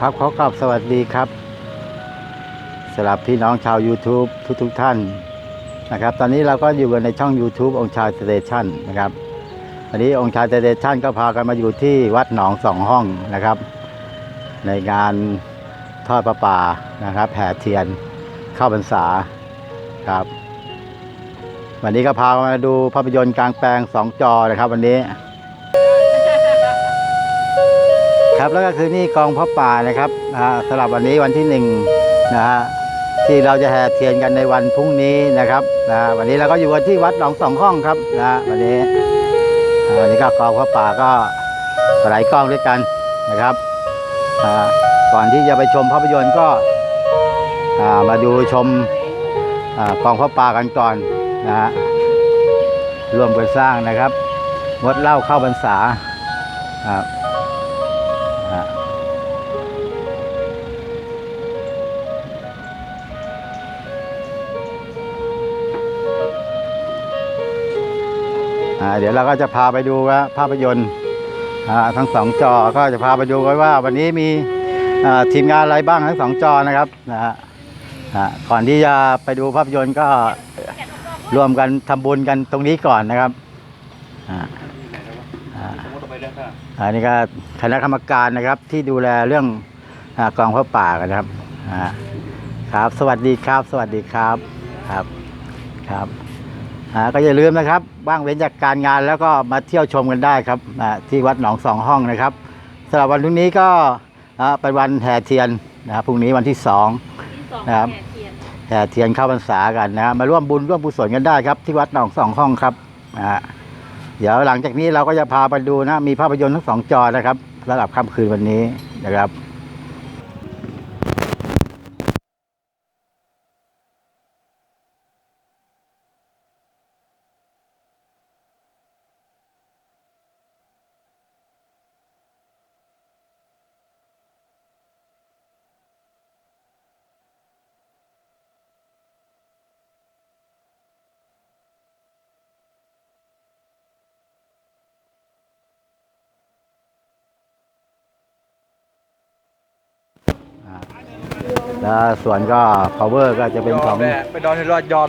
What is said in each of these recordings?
ครับขอกราบสวัสดีครับสำหรับพี่น้องชาว YouTube ทุกทุกๆท่านนะครับ ตอนนี้เราก็อยู่กันในช่อง YouTube องค์ชายสเตชันนะครับวันนี้องค์ชายสเตชันก็พากันมาอยู่ที่วัดหนองสองห้องนะครับ ในงานทอดประป่านะครับแห่เทียนเข้าพรรษาครับ วันนี้ก็พามาดูภาพยนตร์กลางแปลงสองจอนะครับ วันนี้ ครับแล้วก็คือนี่กองพระป่านะครับสำหรับวันนี้วันที่หนึ่งนะฮะที่เราจะแห่เทียนกันในวันพรุ่งนี้นะครับนะวันนี้เราก็อยู่กันที่วัดหนองสองห้องครับนะวันนี้วันนี้ก็กองพระป่าก็หลายกองด้วยกันนะครับก่อนที่จะไปชมภาพยนตร์ก็มาดูชมอกองพระป่ากันก่อนนะฮะร่วมกันสร้างนะครับงดเล้าเข้าพรรษาครับ เดี๋ยวเราก็จะพาไปดูว่าภาพยนตร์ทั้งสองจอก็จะพาไปดูกันว่า วันนี้มีทีมงานอะไรบ้างทั้งสองจอนะครับนะฮะก่อนที่จะไปดูภาพยนตร์ก็รวมกันทำบุญกันตรงนี้ก่อนนะครับอ่านนี้ก็คณะกรรมการนะครับที่ดูแลเรื่องอกองพระป่ากันะครับครับ สวัสดีครับ สวัสดีครับครับครับ ก็อย่าลืมนะครับว่างเว้นจากการงานแล้วก็มาเที่ยวชมกันได้ครับอ่าที่วัดหนองสองห้องนะครับสำหรับวันพรุ่งนี้ก็อ่าเป็นวันแห่เทียนนะครับพรุ่งนี้วันที่สองนะครับแห่เทียนเข้าพรรษากันนะฮะมาร่วมบุญร่วมกุศลกันได้ครับ ที่วัดหนองสองห้องครับอ่าเดี๋ยวหลังจากนี้เราก็จะพาไปดูนะมีภาพยนตร์ทั้งสองจอนะครับสำหรับค่ำคืนวันนี้นะครับ แล้วส่วนก็พาวเวอร์ก็จะเป็นของ ไปดอนให้รอดยอน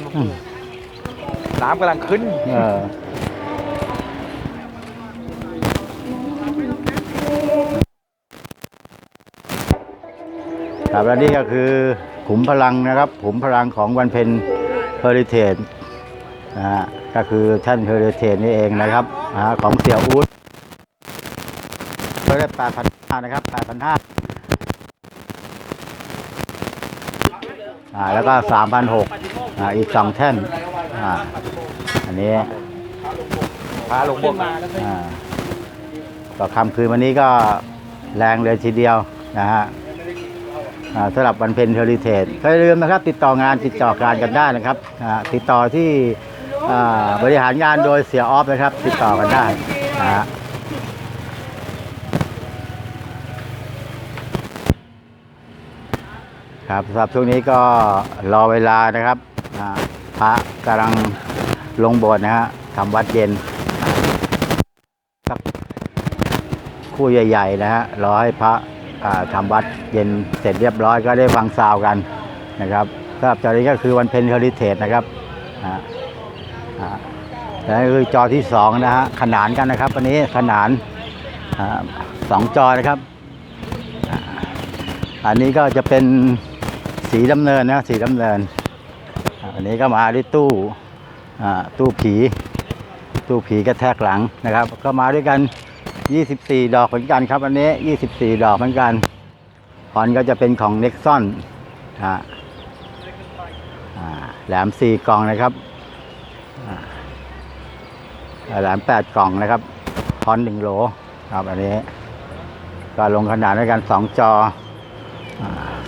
น้ำกำลังขึ้น เออครับและนี่ก็คือขุมพลังนะครับ ขุมพลังของวันเพ็ญเฮอริเทนนะฮะก็คือท่านเฮอริเทนนี่เองนะครับของเสี่ยอูดเพิ่มได้8,500นะครับ8,500 อ่าแล้วก็สามพันหกอ่าอีกสองแท่นอ่าอันนี้พาลงบกอ่าก็คำคืนวันนี้ก็แรงเลยทีเดียวนะฮะอ่าสำหรับวันเพ็ญเฮอริเทจก็อย่าลืมนะครับ ติดต่องานติดต่อการกันได้นะครับอ่าติดต่อที่อ่าบริหารงานโดยเสียออฟนะครับ ติดต่อกันได้นะฮะ ครับสำหรับช่วงนี้ก็รอเวลานะครับพระกำลังลงโบสถ์นะฮะทำวัดเย็นสักคู่ใหญ่ๆนะฮะรอให้พระทำวัดเย็นเสร็จเรียบร้อยก็ได้ฟังซาวกันนะครับสำหรับจอนี้ก็คือวันเพ็ญเฮอริเทจนะครับอ่าอ่าแล้วนี่คือจอที่สองนะฮะขนานกันนะครับวันนี้ขนานอสองจอนะครับ อันนี้ก็จะเป็น สีดำเนินนะสีดำเนินอันนี้ก็มาด้วยตู้อ่าตู้ผี ตู้ผีกระแทกหลังนะครับ ก็มาด้วยกัน 24 ดอกเหมือนกันครับอันนี้ 24 ดอกเหมือนกันฮอนก็จะเป็นของ n e x o n อ่าอ่าแหลม 4 กล่องนะครับอ่าแหลม 8 กล่องนะครับฮอน1โหลครับอันนี้ ก็ลงขนาดด้วยกัน 2 จออ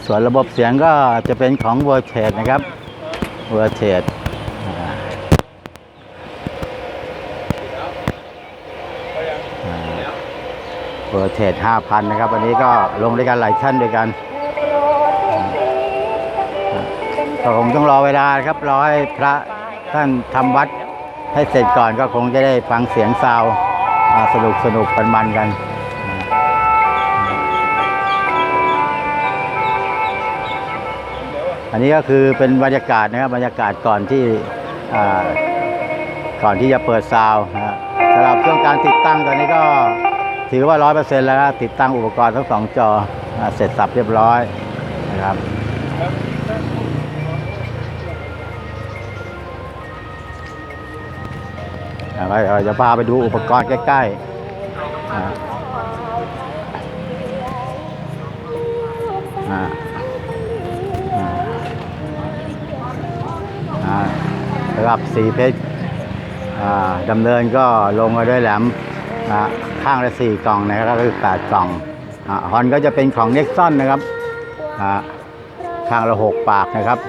ส่วนระบบเสียงก็จะเป็นของ v e r t e นะครับ v e r t e เปิดเทรดห้าพันนะครับวันนี้ก็ลงด้วยกันหลายท่านด้วยกันก็คงต้องรอเวลาครับรอให้พระท่านทำวัดให้เสร็จก่อนก็คงจะได้ฟังเสียงซาวสนุกสนุกกันมันกัน อันนี้ก็คือเป็นบรรยากาศนะครับบรรยากาศก่อนที่ก่อนที่จะเปิดซาวนะสำหรับช่วงการติดตั้งตอนนี้ก็ถือว่าร้อยเปอร์เซ็นต์แล้วนะติดตั้งอุปกรณ์ทั้งสองจออเสร็จสับเรียบร้อยนะครับอ่าก็เดี๋ยวจะพาไปดูอุปกรณ์ใกล้ๆอ่า สำหรับสีเพชรดำเนินก็ลงมาด้วยแหลมข้างละสี่กล่องนะครับก็คือแปดกล่องอฮอนก็จะเป็นของเน็กซอนนะครับข้างละหกปากนะครับ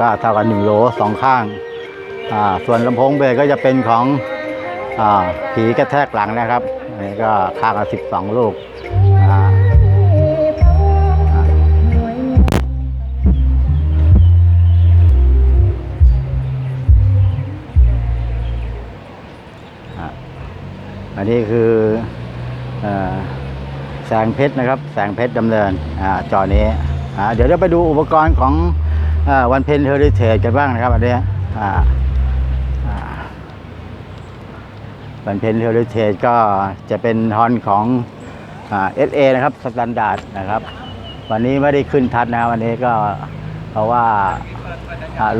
ก็เท่ากับหนึ่งโลสองข้างส่วนลำโพงเบสก็จะเป็นของอผีกระแทกหลังนะครับอันนี้ก็ข้างละสิบสองลูก นนี้คืออแสงเพชรนะครับ แสงเพชรดำเนินอจอนี้เดี๋ยวเราไปดูอุปกรณ์ของอวันเพนเฮอริเทจกันบ้างนะครับอันนี้วันเพนเฮอริเทจก็จะเป็นฮอนของเอสเอนะครับสแตนดาร์ดนะครับ วันนี้ไม่ได้ขึ้นทัดนะครับวันนี้ก็เพราะว่า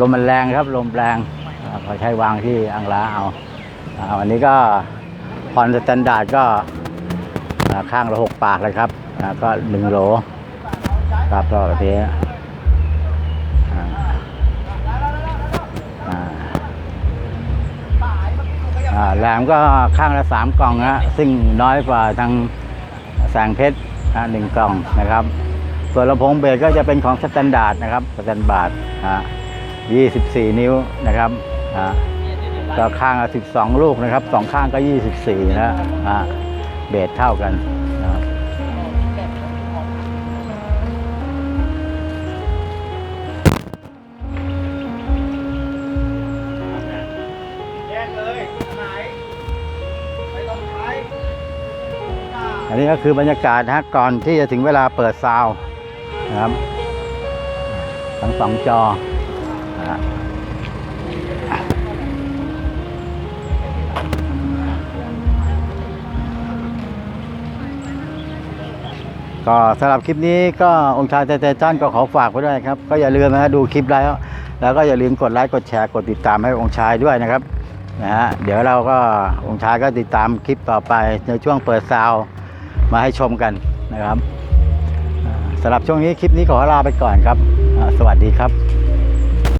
ลมมันแรงครับลมแรงเขาใช้วางที่อังลาเอาอ่าวันนี้ก็ พรสแตนดาร์ดก็ข้างละหกปากเลยครับก็หนึ่งโหลครับก็แบบนี้แหลมก็ข้างละสามกล่องนะซึ่งน้อยกว่าทางแสงเพชรหนึ่งกล่องนะครับ ส่วนลำโพงเบสก็จะเป็นของสแตนดาร์ดนะครับสแตนดาร์ดอ่า24นิ้วนะครับ ก็ข้างละ12 ลูกนะครับสองข้างก็ 24 นะฮะเบสเท่ากันนะครับอันนี้ก็คือบรรยากาศนะฮะก่อนที่จะถึงเวลาเปิดซาวน์นะครับ ทั้งสองจอนะ ก็สำหรับคลิปนี้ก็องค์ชายเตเจ้านก็ขอฝากไว้ด้วยครับ ก็อย่าลืมนะดูคลิปแล้ว แล้วก็อย่าลืมกดไลค์กดแชร์กดติดตามให้องค์ชายด้วยนะครับนะฮะเดี๋ยวเราก็องค์ชายก็ติดตามคลิปต่อไปในช่วงเปิดซาวมาให้ชมกันนะครับสำหรับช่วงนี้คลิปนี้ขอลาไปก่อนครับ สวัสดีครับ